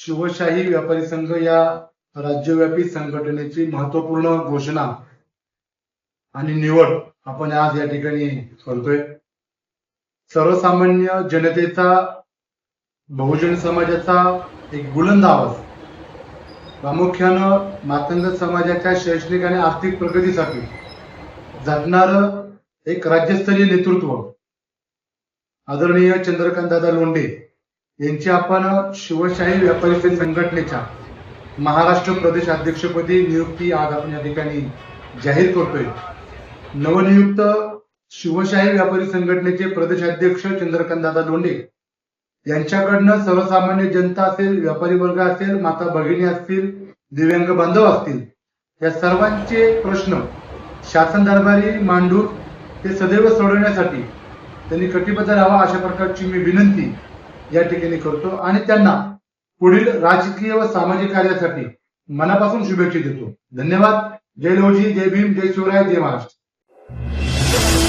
शिवशाही व्यापारी संघ या राज्यव्यापी संघटनेची महत्त्वपूर्ण घोषणा आणि निवड आपण आज या ठिकाणी करतोय. सर्वसामान्य जनतेचा बहुजन समाजाचा एक बुलंद आवाज. प्रामुख्यानं मातंग समाजाच्या शैक्षणिक आणि आर्थिक प्रगतीसाठी झटणार एक राज्यस्तरीय नेतृत्व आदरणीय चंद्रकांतदादा लोंढे यांची आपण शिवशाही व्यापारी संघटनेच्या महाराष्ट्र प्रदेश अध्यक्षपदी नियुक्ती आज आपण या ठिकाणी जाहीर करतोय. नवनियुक्त शिवशाही व्यापारी संघटनेचे प्रदेश अध्यक्ष चंद्रकांत चंद्रकांतदादा लोंढे यांच्याकडनं सर्वसामान्य जनता असेल व्यापारी वर्ग असेल माता भगिनी असतील दिव्यांग बांधव असतील या सर्वांचे प्रश्न शासन दरबारी मांडून ते सदैव सोडवण्यासाठी त्यांनी कटिबद्ध राहावा अशा प्रकारची मी विनंती या ठिकाणी करतो आणि त्यांना पुढील राजकीय व सामाजिक कार्यासाठी मनापासून शुभेच्छा देतो. धन्यवाद. जय लवजी जय भीम जय शिवराय जय महाराष्ट्र.